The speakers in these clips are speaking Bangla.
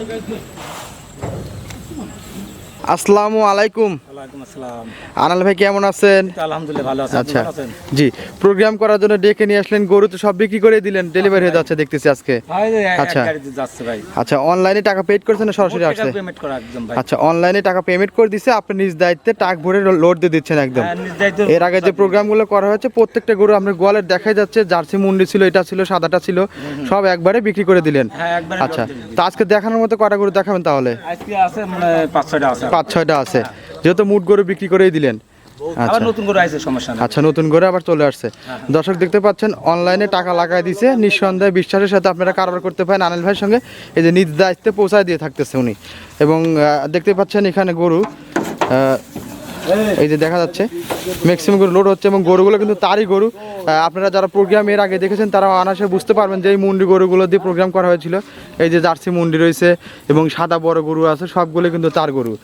ನಿಗಾ আসসালামু আলাইকুম। ওয়ালাইকুম আনাল ভাই কেমন আছেন? আলহামদুলিল্লাহ ভালো আছি আচ্ছা। জি প্রোগ্রাম করার জন্য ডেকে নিয়ে আসলেন গরু তো সব বিক্রি করে দিলেন ডেলিভারি হয়ে যাচ্ছে দেখতেছি আজকে। আচ্ছা। আচ্ছা অনলাইনে টাকা পেড করেছেন সরাসরি আসছে? আচ্ছা অনলাইনে টাকা পেমেন্ট করে দিছে আপনি নিজ দায়িত্বে টাক ভরে লোড দিয়ে দিচ্ছেন একদম। হ্যাঁ, এর আগে যে প্রোগ্রামগুলো করা হয়েছে প্রত্যেকটা গরু আপনার গোয়ালের দেখাই যাচ্ছে জার্সি মুন্ডি ছিল এটা ছিল সাদাটা ছিল সব একবারে বিক্রি করে দিলেন। হ্যাঁ আচ্ছা তো আজকে দেখানোর মতো কটা গরু দেখাবেন তাহলে? আজকে আছে মানে পাঁচ ছয়টা আছে। পাঁচ ছয়টা আছে। যেহেতু মুট গরু বিক্রি করেই দিলেন। আবার আচ্ছা। নতুন করে আইছে সমস্যা নেই। আচ্ছা নতুন করে আবার চলে আসছে। দর্শক দেখতে পাচ্ছেন অনলাইনে টাকা লাগাই দিছে। নিঃসন্দেহে বিশ্বাসের সাথে আপনারা কারবার করতে পারেন আনিল ভাইয়ের সঙ্গে। এই যে নিজ দায়িত্বে পৌঁছায় দিয়ে থাকতেছে উনি। এবং দেখতে পাচ্ছেন এখানে গরু আহ, এই যে দেখা যাচ্ছে ম্যাক্সিমাম গরু লোড হচ্ছে এবং গরুগুলো কিন্তু তারই গরু। আপনারা যারা প্রোগ্রাম এর আগে দেখেছেন তারা অনায়াসে বুঝতে পারবেন যে এই মুন্ডি গরুগুলো দিয়ে প্রোগ্রাম করা হয়েছিল। এই যে জার্সি মুন্ডি রয়েছে এবং সাদা বড় গরু আছে সবগুলো কিন্তু তার গরু।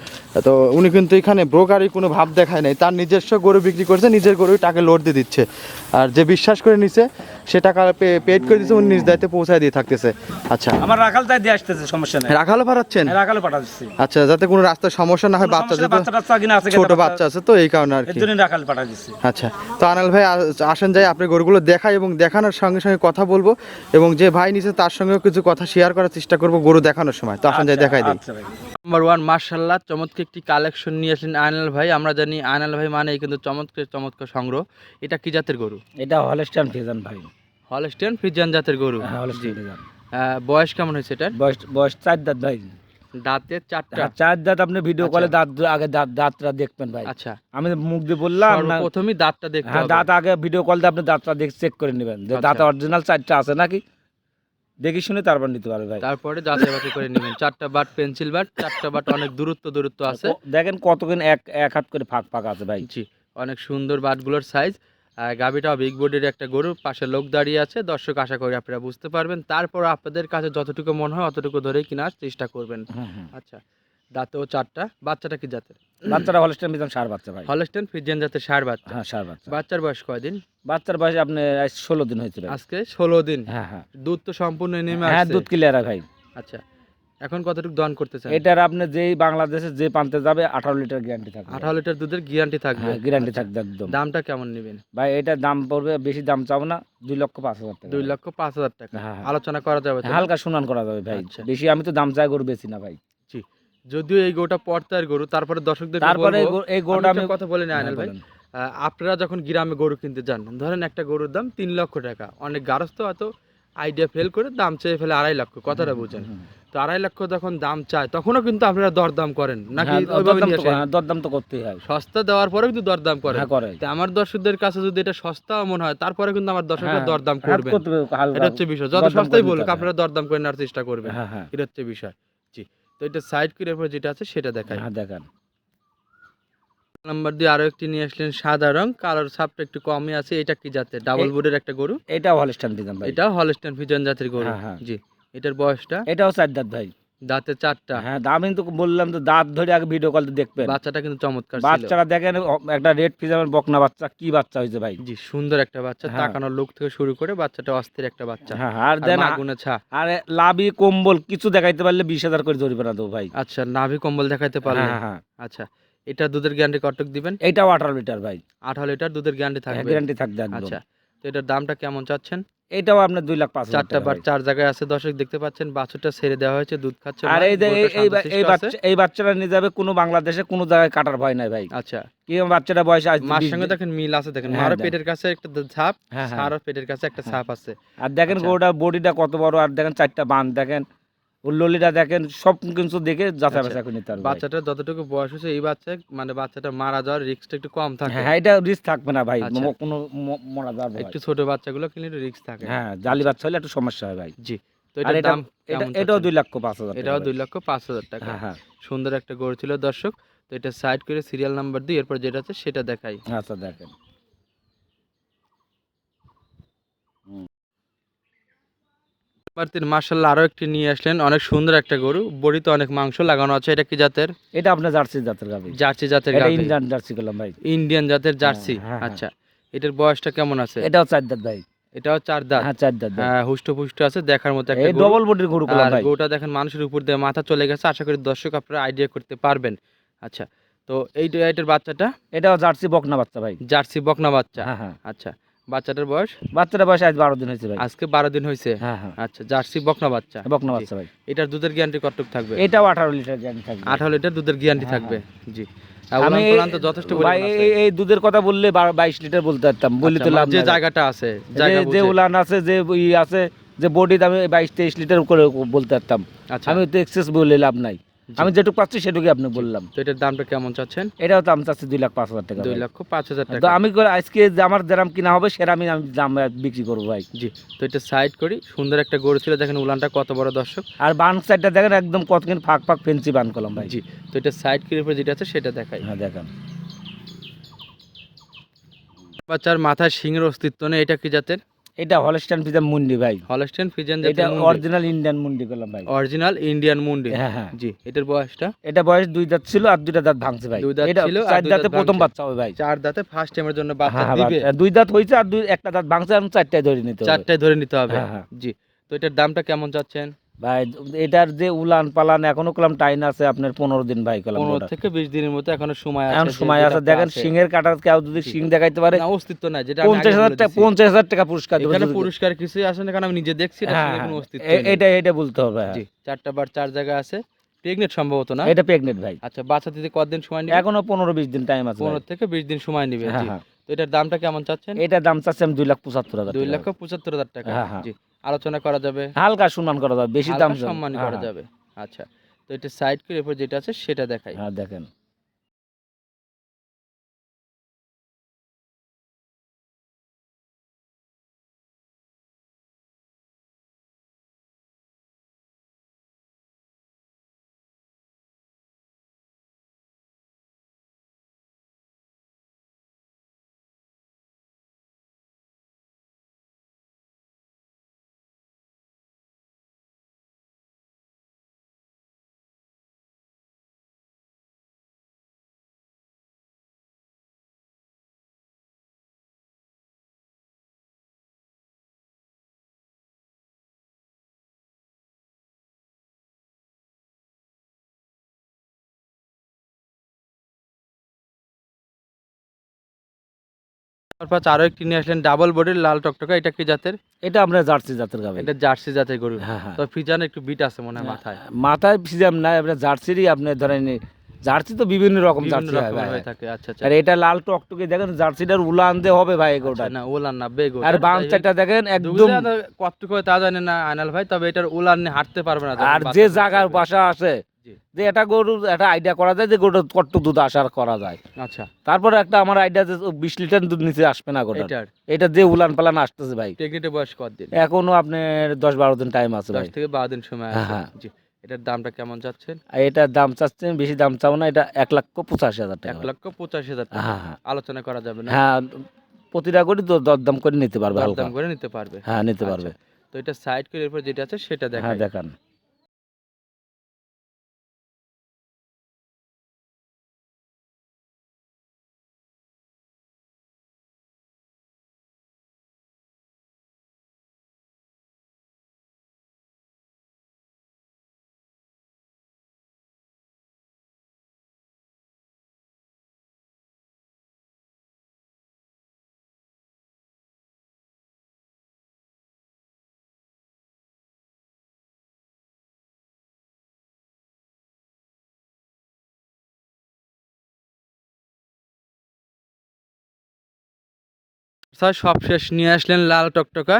তো উনি কিন্তু এখানে ব্রোকারি কোনো ভাব দেখায় নাই। তার নিজস্ব গরু বিক্রি করছে নিজের গরুই টাকা লোড দিয়ে দিচ্ছে। আর যে বিশ্বাস করে নিছে সে টাকা পেড করে দিচ্ছে উনি নিজ দায়িত্বে পৌঁছায় দিয়ে থাকতেছে। আচ্ছা। আমার রাখাল তাই দিয়ে আসতেছে সমস্যা নেই। রাখালো পাঠাচ্ছেন? হ্যাঁ, রাখালে পাঠা দিচ্ছি আচ্ছা যাতে কোনো রাস্তার সমস্যা না হয় বাচ্চা ছোট বাচ্চা আছে তো এই কারণে আর কি। রাখাল পাঠা দিচ্ছি আচ্ছা তো আনাল ভাই আসেন যাই আপনি গরুগুলো দেখাই এবং দেখানোর সঙ্গে সঙ্গে কথা বলব এবং যে ভাই নিচে তার সঙ্গেও কিছু কথা শেয়ার করার চেষ্টা করব গরু দেখানোর সময়। তো আসেন যাই দেখাই দিই। আচ্ছা নাম্বার ওয়ান মার্শাল্লাহ চমৎকার একটি কালেকশন নিয়ে আসেন আয়নাল ভাই। আমরা জানি আয়নাল ভাই মানে কিন্তু চমৎকার চমৎকার সংগ্রহ। এটা কি জাতের গরু? এটা হলস্টাইন ফিজান ভাই। হলস্টেন ফ্রিজিয়ান জাতের গরু। হ্যাঁ বয়স কেমন হয়েছে এটার? বয়স বয়স চার দাঁত ভাই। দাঁতে চারটা? চার দাঁত আপনি ভিডিও আচ্ছা। কলে দাঁত আগে দাঁত দাঁতটা দেখবেন ভাই। আচ্ছা। আমি মুখ দিয়ে বললাম প্রথমেই দাঁতটা দেখতে হ্যাঁ দাঁত আগে ভিডিও কল দিয়ে আপনি দাঁতটা দেখ চেক করে নেবেন। যে দাঁত আচ্ছা। অরিজিনাল চারটা আছে নাকি? দেখি শুনে তারপর নিতে পারবে ভাই। তারপরে যাচাই বাছাই করে নেবেন। চারটা বাট পেন্সিল বাট চারটা বাট অনেক দূরত্ব দূরত্ব আছে। দেখেন কতক্ষণ এক এক হাত করে ফাঁক ফাঁক আছে ভাই। জি অনেক সুন্দর বাটগুলোর সাইজ গাভিটাও বিগ বডির একটা গরু পাশে লোক দাঁড়িয়ে আছে। দর্শক আশা করি আপনারা বুঝতে পারবেন। তারপর আপনাদের কাছে যতটুকু মনে হয় অতটুকু ধরেই কেনার চেষ্টা করবেন। আচ্ছা দাঁতেও চারটা। বাচ্চাটা কি জাতের? বাচ্চারা হলস্টাইন মিজান সার বাচ্চা ভাই। হলস্টেন ফ্রিজিয়ান জাতের সার বাচ্চা। হ্যাঁ সার বাচ্চা। বাচ্চার বয়স কয়দিন? বাচ্চার বয়স আপনি ষোলো দিন হয়েছে ভাই আজকে ষোলো দিন। হ্যাঁ হ্যাঁ। দুধ তো সম্পূর্ণ নেমে হ্যাঁ দুধ ক্লিয়ার ভাই। আচ্ছা এখন কতটুকু দন করতে চান? এটার আপনি যেই বাংলাদেশে যে পান্তে যাবে আঠারো লিটার গ্যারান্টি থাকবে। আঠারো লিটার দুধের গ্যারান্টি থাকবে। হ্যাঁ গ্যারান্টি থাকবে একদম। দামটা কেমন নেবেন? ভাই এটার দাম পড়বে বেশি দাম চাবো না দুই লক্ষ পাঁচ হাজার টাকা। দুই লক্ষ পাঁচ হাজার টাকা। হ্যাঁ, হ্যাঁ। আলোচনা করা যাবে হালকা শুনান করা যাবে ভাই। আচ্ছা। বেশি আমি তো দাম চাই গরু বেশি না ভাই। জি। যদিও এই গরুটা পর্তার গরু তারপরে দর্শকদের তারপরে এই গরুটা আমি কথা বলে নিই আয়নাল ভাই। আপনারা যখন গ্রামে গরু কিনতে যান ধরেন একটা গরুর দাম তিন লক্ষ টাকা। অনেক গারস্থ হয়তো আইডিয়া ফেল করে দাম চেয়ে ফেলে আড়াই লক্ষ কথাটা বুঝেন। তো আড়াই লক্ষ যখন দাম চায় তখনও কিন্তু আপনারা দরদাম করেন। নাকি হ্যাঁ, দরদাম তো- আসেন? হ্যাঁ, দরদাম তো করতেই হয়। সস্তা দেওয়ার পরেও কিন্তু দরদাম হ্যাঁ করে তো আমার দর্শকদের কাছে যদি এটা সস্তা মনে হয় তারপরে কিন্তু আমার দর্শকরা হ্যাঁ, দরদাম হ্যাঁ, হালকা। এটা হচ্ছে বিষয়। যত সস্তাই বলুক আপনারা দরদাম করে নেওয়ার চেষ্টা করবেন। হ্যাঁ হ্যাঁ। এটা হচ্ছে বিষয়। জি। তো এটা সাইড করে যেটা আছে সেটা দেখায় হ্যাঁ দেখেন। নাম্বার দিয়ে আরও একটি নিয়ে আসলেন সাদা রং কালার ছাপটা একটু কমই আছে। এটা কি জাতের? ডাবল বোর্ডের একটা গরু? এটা হলস্টাইন দিতাম ভাই। এটা হলস্টেন ফিজন জাতের গরু। হ্যাঁ, হ্যাঁ। জি এটার বয়সটা? এটাও চার দাঁত ভাই। দাঁতে চারটা। হ্যাঁ আমি তো বললাম তো দাঁত ধরে আগে ভিডিও কল দেখবেন। বাচ্চাটা কিন্তু চমৎকার ছিল। বাচ্চারা দেখেন একটা রেড পিজামের বকনা বাচ্চা কি বাচ্চা হয়েছে ভাই। জি সুন্দর একটা বাচ্চা হ্যাঁ। তাকানোর লোক থেকে শুরু করে বাচ্চাটা অস্থির একটা বাচ্চা। হ্যাঁ আর দেন মাগুনে ছা। আর লাভি কম্বল কিছু দেখাইতে পারলে বিশ হাজার করে জরিমানা দেবো ভাই। আচ্ছা লাভি কম্বল দেখাইতে পারলে? হ্যাঁ হ্যাঁ। আচ্ছা এটা দুধের গ্যারান্টি কটক দিবেন? এইটাও আঠারো লিটার ভাই। আঠারো লিটার দুধের গ্যারান্টি থাকবে। গ্যারান্টি থাকবে আচ্ছা তো এটার দামটা কেমন চাচ্ছেন? এটাও আপনার দুই লাখ পাঁচ চারটা বার চার জায়গায় আছে দর্শক দেখতে পাচ্ছেন বাছুরটা ছেড়ে দেওয়া হয়েছে দুধ খাচ্ছে আর এই এই- এই বা- শান্তশিষ্ট এই আছে। বাচ্চা এই বাচ্চারা নিয়ে যাবে কোনো বাংলাদেশে কোনো জায়গায় কাটার ভয় নাই ভাই। আচ্ছা। কি বাচ্চাটা বয়স আজ মার সঙ্গে দেখেন মিল আছে দেখেন হ্যাঁ, মারও পেটের কাছে একটা ছাপ হ্যাঁ হ্যাঁ। সারও পেটের কাছে একটা ছাপ আছে। আর দেখেন আচ্ছা। গরুটার বডিটা কত বড় আর দেখেন চারটা বান দেখেন। ললিটা দেখেন সব কিছু দেখে যাচাই আচ্ছা। করে নিতে পারবে বাচ্চাটা যতটুকু বয়স হয়েছে এই বাচ্চা মানে বাচ্চাটা মারা যাওয়ার রিস্কটা একটু কম থাকে। হ্যাঁ এটা রিস্ক থাকবে না ভাই আচ্ছা। কোনো মরা যাবে একটু ছোট বাচ্চাগুলো কিনলে একটু রিস্ক থাকে। হ্যাঁ জালি বাচ্চা হলে একটু সমস্যা হয় ভাই। জি তো এটা দাম এটাও দুই লক্ষ পাঁচ হাজার এটাও দুই লক্ষ পাঁচ হাজার টাকা। হ্যাঁ হ্যাঁ। সুন্দর একটা গরু ছিল দর্শক। তো এটা সাইড করে সিরিয়াল নাম্বার দিই এরপর যেটা আছে সেটা দেখাই। আচ্ছা দেখেন। মার্শাল্লাহ আরও একটি নিয়ে আসলেন। অনেক সুন্দর একটা গরু। বড়িতে অনেক মাংস লাগানো আছে। এটা কি জাতের? এটা আপনার জার্সি জাতের জার্সি জাতের ইন্ডিয়ান জার্সি করলাম ভাই। ইন্ডিয়ান জাতের জার্সি? হ্যাঁ, হ্যাঁ। আচ্ছা। এটার বয়সটা কেমন আছে? এটাও চার দাঁত ভাই। এটাও চার দাঁত? হ্যাঁ চার দাঁত হ্যাঁ হুষ্ট পুষ্ট আছে। দেখার মতো একটা ডবল বডির গরু আর গরুটা দেখেন মানুষের উপর দিয়ে মাথা চলে গেছে। আশা করি দর্শক আপনারা আইডিয়া করতে পারবেন। আচ্ছা তো এই এটার বাচ্চাটা? এটাও জার্সি বকনা বাচ্চা ভাই। জার্সি বকনা বাচ্চা। হ্যাঁ হ্যাঁ। আচ্ছা। বাচ্চাটার বয়স? বাচ্চাটা বয়স আজ বারো দিন হয়েছে ভাই। আজকে বারো দিন হয়েছে? হ্যাঁ হ্যাঁ। আচ্ছা জার্সি বকনা বাচ্চা। বকনা বাচ্চা ভাই। এটার দুধের গ্যারান্টি কতটুকু থাকবে? এটাও আঠারো লিটার গ্যারান্টি থাকবে। আঠারো লিটার দুধের গ্যারান্টি হ্যাঁ, থাকবে। জি। আমি এই- যথেষ্ট। এই- দুধের কথা বললে বাইশ লিটার বলতে পারতাম। বললে আচ্ছা, তো লাভ মানে যে জায়গাটা আছে যে-। উলান আছে যে ই আছে যে বডি আমি বাইশ তেইশ লিটার করে বলতে পারতাম। আচ্ছা। আমি তো এক্সেস বললে লাভ নাই। আমি যেটুকু পাচ্ছি সেটুকুই আপনি বললাম। তো এটার দামটা কেমন চাচ্ছেন? এটাও তো আমি চাচ্ছি দুই লাখ পাঁচ হাজার টাকা দুই। লক্ষ পাঁচ হাজার তো টাকা। আমি করে আজকে আমার যেরাম কিনা হবে সেরামই আমি দাম বিক্রি করব ভাই। জি তো এটা সাইড করি সুন্দর একটা গরু ছিল দেখেন উলানটা কত বড় দর্শক। আর বান সাইডটা দেখেন একদম কতক্ষণ ফাঁক ফাঁক ফেন্সি বান করলাম ভাই। জি তো এটা সাইড করে উপর যেটা আছে সেটা দেখাই। হ্যাঁ দেখেন। বাচ্চার মাথায় সিংহের অস্তিত্ব নেই এটা কি জাতের? এটা হলস্টাইন ফিজান মুন্ডি ভাই। হলস্টাইন ফিজান এটা অরিজিনাল ইন্ডিয়ান মুন্ডি করলাম ভাই। অরিজিনাল ইন্ডিয়ান মুন্ডি। হ্যাঁ হ্যাঁ। জি এটার বয়সটা? এটা বয়স দুই দাঁত ছিল আর দুইটা দাঁত ভাঙছে ভাই। দুই দাঁত ছিল চার দাঁতে প্রথম বাচ্চা হবে ভাই। চার দাঁতে ফার্স্ট টাইমের জন্য বাচ্চা হ্যাঁ, হ্যাঁ, দিবে। দুই দাঁত হয়েছে আর দুই একটা দাঁত ভাঙছে আর চারটায় ধরে নিতে হবে। চারটায় ধরে নিতে হবে। হ্যাঁ, হ্যাঁ। জি তো এটার দামটা কেমন চাচ্ছেন? ভাই এটার যে উলান পালান এখনও কলাম টাইম আছে আপনার পনেরো দিন ভাই কলাম পনেরো থেকে বিশ দিনের মতো এখনও সময় আছে এখন সময় আছে। দেখেন সিংহের কাটার কেউ যদি সিং দেখাইতে পারে অস্তিত্ব নাই যেটা পঞ্চাশ হাজার টাকা পঞ্চাশ হাজার টাকা পুরস্কার এখানে পুরস্কার কিছুই আসে না কারণ আমি নিজে দেখছি এটা হ্যাঁ, হ্যাঁ। অস্তিত্ব এটা এটা বলতে হবে হ্যাঁ। চারটা বার চার জায়গা আছে। প্রেগনেন্ট সম্ভবত না? এটা প্রেগনেন্ট ভাই। আচ্ছা বাচ্চা দিতে কতদিন সময় নেবে? এখনও পনেরো বিশ দিন টাইম আছে পনেরো থেকে বিশ দিন সময় নেবে হ্যাঁ তো এটার দামটা কেমন চাচ্ছেন? এটার দাম চাচ্ছে আমি দুই লাখ পঁচাত্তর হাজার দুই। লক্ষ পঁচাত্তর হাজার টাকা হ্যাঁ। জি। আলোচনা করা যাবে। হালকা সম্মান করা যাবে বেশি দাম সম্মান করা। যাবে। আচ্ছা তো এটা সাইড করে এরপর যেটা আছে সেটা দেখাই। হ্যাঁ দেখেন। তারপর আরও একটি নিয়ে আসলেন ডাবল বডির লাল টকটকা এটা কি জাতের? এটা আমরা জার্সি জাতের গাবে এটা জার্সি জাতের গরু। হ্যাঁ হ্যাঁ। তো ফিজানে একটু বিট আছে মনে হয় মাথায়। মাথায় ফিজাম না জার্সিরই আপনি ধরেন জার্সি তো বিভিন্ন রকম জার্সি হয় হয়ে থাকে আচ্ছা আচ্ছা। আর এটা লাল টকটকে দেখেন জার্সিটার উলান দিয়ে হবে ভাই আচ্ছা, না ওলান না বেগো আর দেখেন একদম কতটুকু তা জানে না আনাল ভাই তবে এটার উলান নিয়ে হাঁটতে পারবে না আর যে জায়গার বাসা আছে। যে এটা গরু একটা আইডিয়া করা যায় যে গরুটা কত দুধ আসার করা যায়। আচ্ছা। তারপরে একটা আমার আইডিয়া যে বিশ লিটার দুধ নিচে আসবে না এটার? এটা যে উলান পালান আসতেছে ভাই। প্রেগনেন্টের বয়স কতদিন এখনও আপনার দশ বারো দিন টাইম আছে দশ থেকে বারো দিন সময় হ্যাঁ, আছে। হ্যাঁ। জি। এটার দামটা কেমন যাচ্ছেন আর এটার দাম চাচ্ছেন বেশি দাম চাও না এটা এক লক্ষ পঁচাশি হাজার টাকা। এক লক্ষ পঁচাশি হাজার টাকা। হ্যাঁ হ্যাঁ। আলোচনা করা যাবে না? হ্যাঁ প্রতিটা করে দরদাম করে নিতে পারবে দরদাম করে নিতে পারবে। হ্যাঁ নিতে আচ্ছা, পারবে। তো এটা সাইড করে এরপর যেটা আছে সেটা হ্যাঁ দেখান। স্যার সবশেষ নিয়ে আসলেন লাল টকটকা।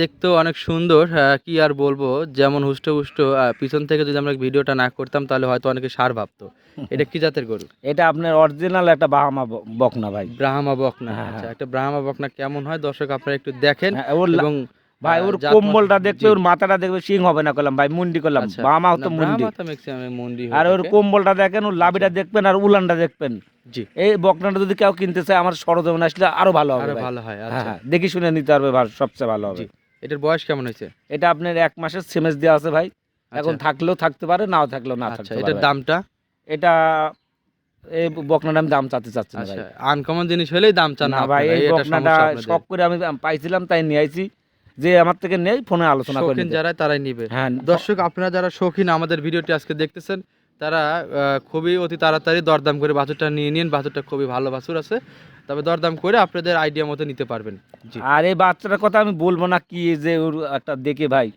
দেখতেও অনেক সুন্দর। কি আর বলব যেমন হুষ্ট হুষ্ট পিছন থেকে যদি আমরা ভিডিওটা না করতাম তাহলে হয়তো অনেকে সার ভাবতো। এটা কি জাতের গরু? এটা আপনার অরিজিনাল একটা বাহামা বকনা ভাই। ব্রাহ্মা বকনা। হ্যাঁ, আচ্ছা হ্যাঁ। একটা ব্রাহ্মা বকনা কেমন হয়? দর্শক আপনারা একটু দেখেন হ্যাঁ, এবং ভাই ওর কম্বলটা দেখবে ওর মাথাটা দেখবে সিং হবে না করলাম ভাই মুন্ডি করলাম আচ্ছা, বামা না, তো মুন্ডি হয়ে আর ওর কম্বলটা দেখেন ওর লাভিটা দেখবেন আর উলানটা দেখবেন। জি। এই বকনাটা যদি কেউ কিনতে চায় আমার সরজমিন আসলে আরও ভালো হবে ভালো হয় হ্যাঁ আচ্ছা। হ্যাঁ দেখি শুনে নিতে পারবে সবচেয়ে ভালো হবে। এটার বয়স কেমন হয়েছে? এটা আপনার এক মাসের সেমেজ দেওয়া আছে ভাই। এখন আচ্ছা, থাকলেও থাকতে পারে নাও থাকলেও না আচ্ছা থাকতে এটার দামটা? এটা এই বকনাটা আমি দাম চাতে চাচ্ছি না ভাই। আচ্ছা আনকমন জিনিস হলেই দাম চান না ভাই এই বকনাটা শখ করে আমি পাইছিলাম তাই নিয়ে আইছি। যে আমার থেকে নেই ফোনে আলোচনা করে যারা তারাই নিবে। হ্যাঁ দর্শক আপনারা যারা শৌখিন আমাদের ভিডিওটি আজকে দেখতেছেন তারা খুবই অতি তাড়াতাড়ি দরদাম করে বাছুরটা নিয়ে নিন। বাছুরটা খুবই ভালো বাছুর আছে। তবে দরদাম করে আপনাদের আইডিয়া মতো নিতে পারবেন। আর এই বাচ্চাটার কথা আমি বলব না কি যে ওর একটা দেখে ভাই।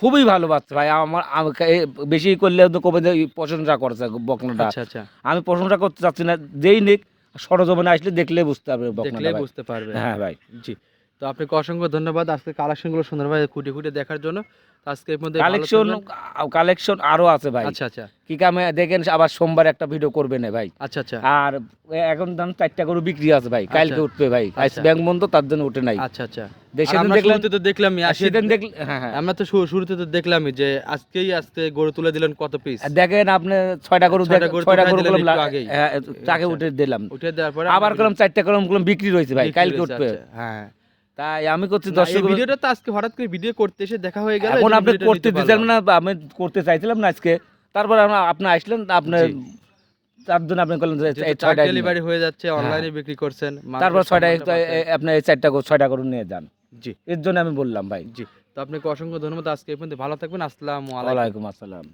খুবই ভালো বাচ্চা ভাই। আমার বেশি করলে কবে প্রশংসা করছে বকনাটা। আচ্ছা আচ্ছা। আমি প্রশংসা করতে চাচ্ছি না। যেই নিক সরজমিনে আসলে দেখলে বুঝতে পারবে বকনাটা বুঝতে পারবে। হ্যাঁ ভাই। জি। তো আপনাকে অসংখ্য ধন্যবাদ। আজকে কালেকশনগুলো সুন্দরভাবে খুঁটে খুঁটে দেখার জন্য। আজকে এর মধ্যে কালেকশন কালেকশন আরও আছে ভাই। আচ্ছা আচ্ছা। কি কামে দেখেন আবার সোমবার একটা ভিডিও করবে না ভাই। আচ্ছা আচ্ছা। আর এখন দাম চারটা করে বিক্রি আছে ভাই কালকে আচ্ছা। উঠবে ভাই। আজ আচ্ছা। ব্যাংক বন্ধ তার জন্য উঠে নাই। আচ্ছা আচ্ছা। শুরুতে তো দেখলামই সেদিন দেখলে হ্যাঁ হ্যাঁ। আমরা তো শুরুতে তো দেখলামই যে আজকেই আজকে গরু তুলে দিলেন কত পিস দেখেন আপনি ছয়টা গরু ছয়টা গরু গরু আগেই। হ্যাঁ, তাকে আচ্ছা। উঠে দিলাম। উঠে দেওয়ার পরে আবার করলাম চারটা কলম করলাম বিক্রি রয়েছে ভাই কালকে উঠবে। আচ্ছা, হ্যাঁ। তাই আমি করছি দর্শক ভিডিওটা তো আজকে হঠাৎ করে ভিডিও করতে এসে দেখা হয়ে গেল এখন আপনি করতে দিতেন না আমি করতে চাইছিলাম না আজকে। তারপর আপনি আসলেন আপনি। তার জন্য আপনি যে ট্রাক ছয়টা ডেলিভারি হয়ে যাচ্ছে অনলাইনে বিক্রি করছেন তারপর ছয়টা আপনি এই চারটা ছয়টা গরু নিয়ে যান। জি। এর জন্য আমি বললাম ভাই। জি। তো আপনাকে অসংখ্য ধন্যবাদ আজকে এই পর্যন্ত। ভালো থাকবেন আসসালামু আলাইকুম। আসসালাম।